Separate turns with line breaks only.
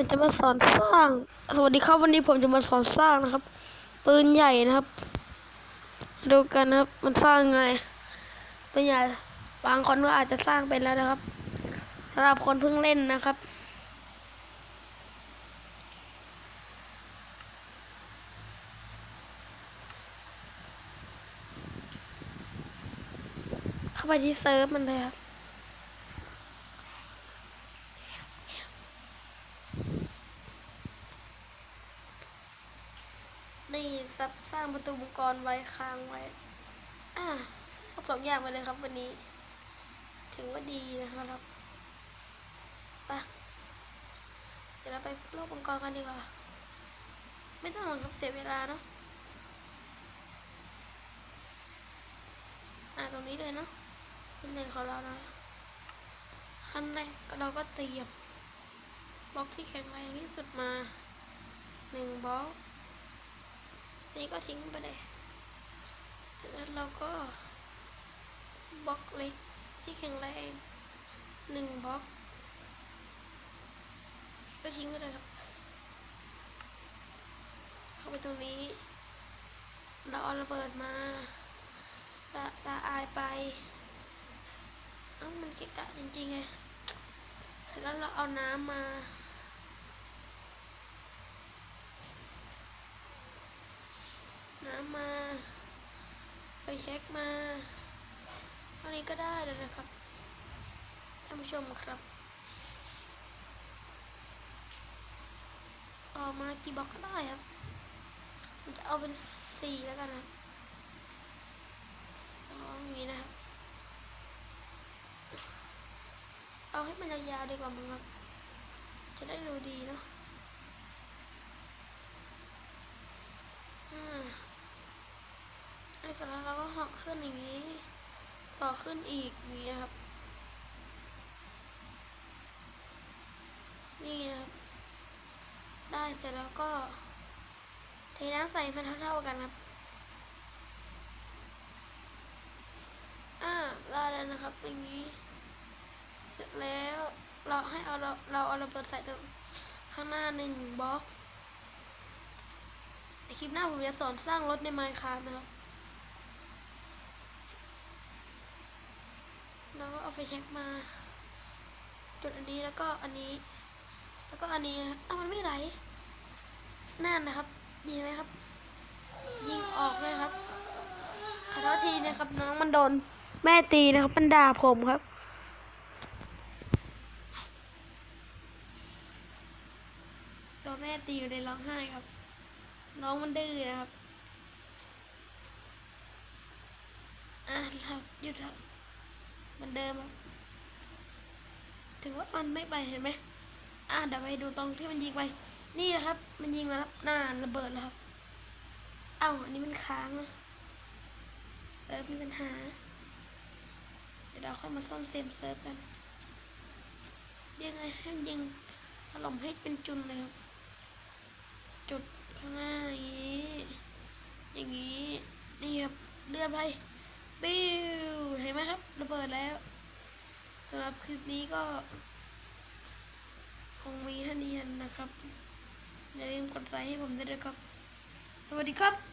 ผมจะมาสอนสร้าง สวัสดีครับวันนี้ผมจะมาสอนสร้างนะครับ ปืนใหญ่นะครับ ดูกันนะครับ มันสร้างไงปืนใหญ่บางคนก็อาจจะสร้างเป็นแล้วนะครับสำหรับคนเพิ่งเล่นนะครับ เข้าไปที่เซิร์ฟมันเลยครับ นี่ซับสร้างประตูมังกรไว้ค้างไว้ อ่าสองอย่างไปเลยครับวันนี้ ถือว่าดีนะครับไปเดี๋ยวเราไปโลกมังกรกันดีกว่า ไม่ต้องหรอกครับเสียเวลาเนาะอ่าตรงนี้เลยเนาะเป็นเลนของเรานะขั้นแรกเราก็เตรียมบล็อกที่แข็งแรงที่สุดมาหนึ่งบล็อก นี่ก็ทิ้งไปเลยเสร็จแล้วเราก็บล็อกเล็กที่แข็งแรงหนึ่งบล็อกก็ทิ้งไปเลยครับ เข้าไปตรงนี้ เราเอาระเบิดมาตาตาอายไปเอ้ามันเกะกะจริงๆไงเสร็จแล้วเราเอาน้ำมา น้ำมาไฟเช็คมาอันนี้ก็ได้เลยนะครับท่านผู้ชมครับ ต่อมากี่บล็อกก็ได้ครับจะเอาเป็นสี่แล้วกันนะสองอย่างนี้นะครับ เอาให้มันยาวๆดีกว่ามั้งครับ จะได้ดูดีเนาะอ่า ไอ้สาระเราก็เหอกขึ้นอย่างนี้ ต่อขึ้นอีกนี้ครับ นี่นะครับ ได้เสร็จแล้วก็เทน้ำใส่มันเท่าๆกันครับอ่าได้แล้วนะครับอย่างนี้ เสร็จแล้วเราให้เอาเราเราเอาระเบิดใส่ตรงข้างหน้าหนึ่งบล็อกในคลิปหน้าผมจะสอนสร้างรถในไมค์คาร์นะครับ แล้วก็เอาไฟแช็กมา จุดอันนี้แล้วก็อันนี้ แล้วก็อันนี้นะอ้าวมันไม่ไหลนั่นนะครับดีไหมครับ ยิงออกเลยครับขอโทษทีนะครับ น้องมันโดน แม่ตีนะครับมันด่าผมครับตัวแม่ตีอยู่ในร้องไห้ครับ น้องมันดื้อนะครับ อะครับหยุดครับ เหมันเดิมถึงว่ามันไม่ไปเห็นไหมอะเดี๋ยวไปดูตรงที่มันยิงไป นี่นะครับ มันยิงมาแล้วหน้าระเบิดแล้วครับ เอ้าอันนี้มันค้างนะเซิร์ฟมีปัญหา เดี๋ยวเราค่อยมาซ่อมเซมเซิร์ฟกันยังไงให้มันยิงถล่มให้เป็นจุนเลยครับ จุดข้างหน้าอย่างนี้ อย่างนี้ นี่ครับเลื่อนไป ปิ้วเห็นไหมครับระเบิดแล้วสำหรับคลิปนี้ก็ คงมีเท่านี้นะครับอย่าลืมกดไลค์ให้ผมด้วยนะครับ สวัสดีครับ